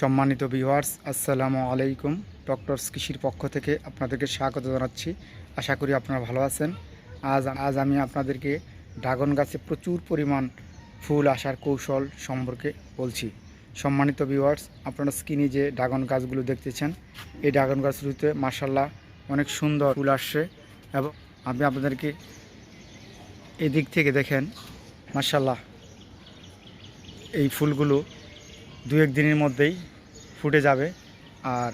সম্মানিত ভিউয়ার্স আসসালামু আলাইকুম। ডক্টরস কৃষির পক্ষ থেকে আপনাদেরকে স্বাগত জানাচ্ছি। আশা করি আপনারা ভালো আছেন। আজ আজ আমি আপনাদেরকে ড্রাগন গাছে প্রচুর পরিমাণ ফুল আসার কৌশল সম্পর্কে বলছি। সম্মানিত ভিউয়ার্স আপনারা স্ক্রিনে যে ড্রাগন গাছগুলো দেখতেছেন, এই ড্রাগন গাছগুলিতে মার্শাল্লাহ অনেক সুন্দর ফুল আসছে এবং আমি আপনাদেরকে এদিক থেকে দেখেন মার্শাল্লাহ এই ফুলগুলো দু এক দিনের মধ্যেই ফুটে যাবে। আর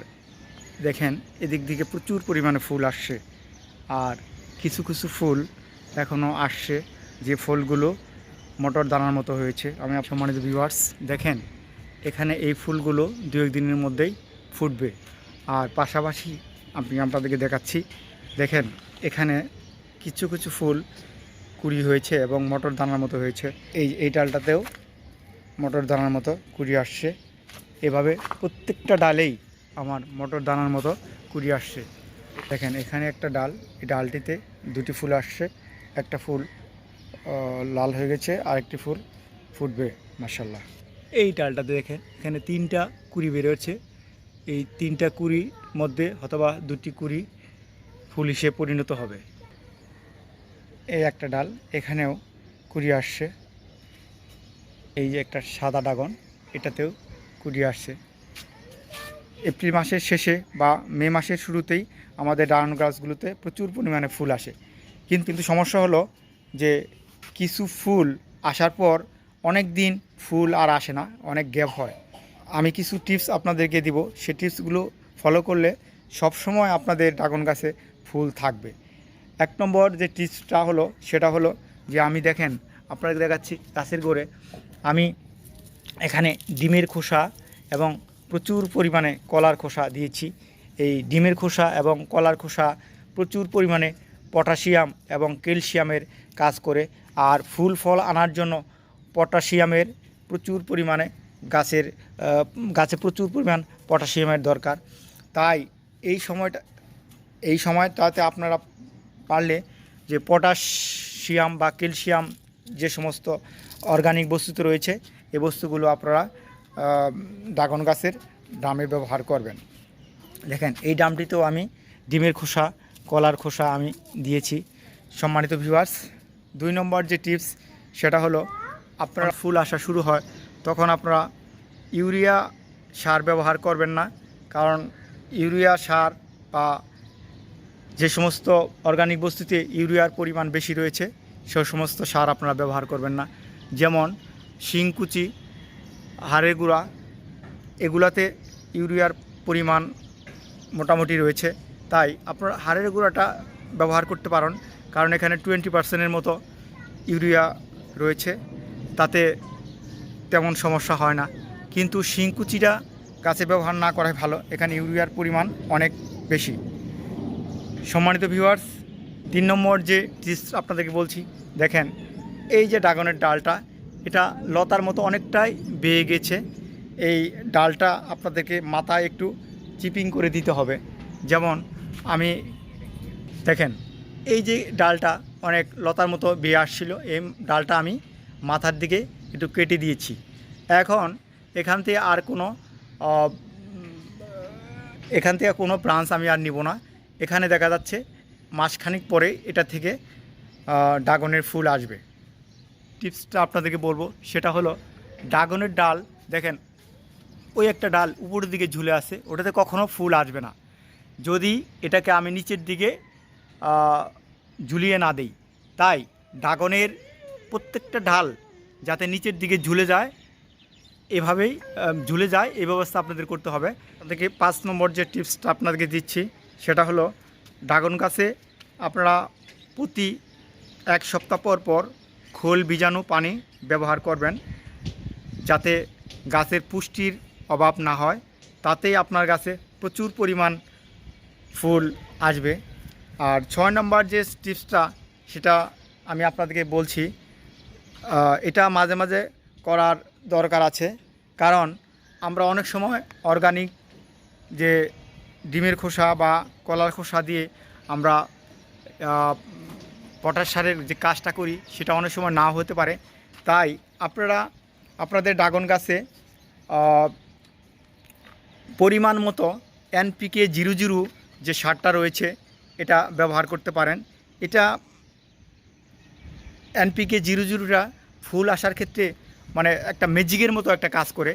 দেখেন, এদিক দিকে প্রচুর পরিমাণে ফুল আসছে। আর কিছু কিছু ফুল এখনও আসছে যে ফুলগুলো মটর দানার মতো হয়েছে। আমি সম্মানিত ভিউয়ার্স দেখেন, এখানে এই ফুলগুলো দু এক দিনের মধ্যেই ফুটবে। আর পাশাপাশি আমি আপনাদেরকে দেখাচ্ছি, দেখেন, এখানে কিছু কিছু ফুল কুড়ি হয়েছে এবং মটর দানার মতো হয়েছে। এই এই ডালটাতেও মটর দানার মতো কুড়ি আসছে। এভাবে প্রত্যেকটা ডালেই আমার মটর দানার মতো কুড়ি আসছে। দেখেন, এখানে একটা ডাল, এই ডালটিতে দুটি ফুল আসছে। একটা ফুল লাল হয়ে গেছে আর একটি ফুল ফুটবে মাসাল্লাহ এই ডালটাতে দেখেন, এখানে তিনটা কুড়ি বেরোচ্ছে। এই তিনটা কুড়ির মধ্যে অথবা দুটি কুড়ি ফুল হিসেবে পরিণত হবে। এই একটা ডাল, এখানেও কুড়ি আসছে। এই যে একটা সাদা ড্রাগন, এটাতেও কুড়ি আসছে। এপ্রিল মাসের শেষে বা মে মাসের শুরুতেই আমাদের ড্রাগন গাছগুলোতে প্রচুর পরিমাণে ফুল আসে। কিন্তু কিন্তু সমস্যা হলো যে কিছু ফুল আসার পর অনেক দিন ফুল আর আসে না, অনেক গ্যাপ হয়। আমি কিছু টিপস আপনাদেরকে দিব, সে টিপসগুলো ফলো করলে সব সময় আপনাদের ড্রাগন গাছে ফুল থাকবে। এক নম্বর যে টিপসটা হলো, সেটা হলো যে আমি দেখেন, আপনাদের দেখাচ্ছি, গাছের গোড়ে আমি এখানে ডিমের খোসা এবং প্রচুর পরিমাণে কলার খোসা দিয়েছি। এই ডিমের খোসা এবং কলার খোসা প্রচুর পরিমাণে পটাশিয়াম এবং ক্যালসিয়ামের কাজ করে আর ফুল ফল আনার জন্য পটাশিয়ামের প্রচুর পরিমাণে গাছের গাছে প্রচুর পরিমাণ পটাশিয়ামের দরকার। তাই এই সময়টা, এই সময়টাতে আপনারা পারলে যে পটাশিয়াম বা ক্যালসিয়াম যে সমস্ত অর্গানিক বস্তুতে রয়েছে, এই বস্তুগুলো আপনারা ড্রাগন গাছের ডামে ব্যবহার করবেন। দেখেন, এই ডামটিতেও আমি ডিমের খোসা, কলার খোসা আমি দিয়েছি। সম্মানিত ভিউয়ার্স দুই নম্বর যে টিপস সেটা হলো আপনারা ফুল আসা শুরু হয়, তখন আপনারা ইউরিয়া সার ব্যবহার করবেন না, কারণ ইউরিয়া সার বা যে সমস্ত অর্গানিক বস্তুতে ইউরিয়ার পরিমাণ বেশি রয়েছে সে সমস্ত সার আপনারা ব্যবহার করবেন না। যেমন শিংকুচি, হাড়ের গুঁড়া, এগুলাতে ইউরিয়ার পরিমাণ মোটামুটি রয়েছে। তাই আপনারা হাড়ের গুঁড়াটা ব্যবহার করতে পারেন, কারণ এখানে টোয়েন্টি পার্সেন্টের মতো ইউরিয়া রয়েছে। তাতে তেমন সমস্যা হয় না। কিন্তু শিংকুচিটা গাছে ব্যবহার না করাই ভালো, এখানে ইউরিয়ার পরিমাণ অনেক বেশি। সম্মানিত ভিউয়ার্স তিন নম্বর যে টিপস আপনাদেরকে বলছি, দেখেন, এই যে ড্রাগনের ডালটা, এটা লতার মতো অনেকটাই বেয়ে গেছে। এই ডালটা আপনাদেরকে মাথায় একটু চিপিং করে দিতে হবে। যেমন, আমি, দেখেন, এই যে ডালটা অনেক লতার মতো বেয়ে আসছিল, এই ডালটা আমি মাথার দিকে একটু কেটে দিয়েছি। এখন, এখান থেকে আর কোনো এখান থেকে কোনো ব্রাঞ্চ আমি আর নিব না। এখানে দেখা যাচ্ছে মাসখানিক পরে এটা থেকে ড্রাগনের ফুল আসবে। টিপসটা আপনাদেরকে বলব, সেটা হলো ড্রাগনের ডাল, দেখেন, ওই একটা ডাল উপরের দিকে ঝুলে আসে ওটাতে কখনো ফুল আসবে না। যদি এটাকে আমি নিচের দিকে ঝুলিয়ে না দেই, তাই ড্রাগনের প্রত্যেকটা ঢাল যাতে নিচের দিকে ঝুলে যায়, এভাবেই ঝুলে যায়, এই ব্যবস্থা আপনাদের করতে হবে। আপনাদেরকে পাঁচ নম্বর যে টিপসটা আপনাদেরকে দিচ্ছি, সেটা হলো ড্রাগন গাছে আপনারা প্রতি এক সপ্তাহ পর পর খোল বীজাণু পানি ব্যবহার করবেন যাতে গাছের পুষ্টির অভাব না হয়। তাতেই আপনার গাছে প্রচুর পরিমাণ ফুল আসবে। আর ছয় নম্বর যে টিপসটা, সেটা আমি আপনাদেরকে বলছি এটা মাঝে মাঝে করার দরকার আছে। কারণ আমরা অনেক সময় অর্গানিক যে ডিমের খোসা বা কলার খোসা দিয়ে আমরা পটাশ সারের যে কাজটা করি, সেটা অনেক সময় না হতে পারে। তাই আপনারা, আপনাদের ড্রাগন গাছে পরিমাণ মতো এনপিকে জিরো জিরো যে সারটা রয়েছে, এটা ব্যবহার করতে পারেন। এটা এনপিকে জিরো জিরোটা ফুল আসার ক্ষেত্রে মানে একটা ম্যাজিকের মতো একটা কাজ করে।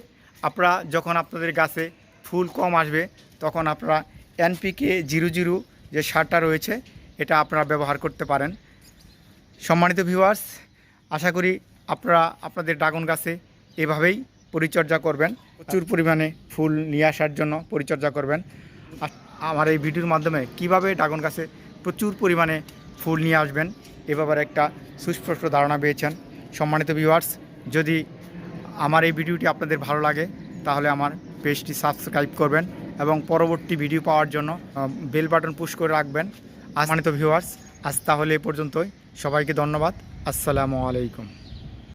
আপনারা যখন আপনাদের গাছে ফুল কম আসবে তখন আপনারা এনপিকে জিরো জিরো যে সারটা রয়েছে, এটা আপনারা ব্যবহার করতে পারেন। সম্মানিত ভিউয়ার্স আশা করি আপনারা আপনাদের ড্রাগন গাছে এভাবেই পরিচর্যা করবেন। প্রচুর পরিমাণে ফুল নিয়ে আসার জন্য পরিচর্যা করবেন। আমার এই ভিডিওর মাধ্যমে কীভাবে ড্রাগন গাছে প্রচুর পরিমাণে ফুল নিয়ে আসবেন, এ ব্যাপারে একটা সুস্পষ্ট ধারণা পেয়েছেন। সম্মানিত ভিউয়ার্স যদি আমার এই ভিডিওটি আপনাদের ভালো লাগে, তাহলে আমার পেজটি সাবস্ক্রাইব করবেন। এবং পরবর্তী ভিডিও পাওয়ার জন্য বেল বাটন পুশ করে রাখবেন। আসমানিত ভিউয়ার্স আজ তাহলে এ পর্যন্তই। সবাইকে ধন্যবাদ। আসসালামু আলাইকুম।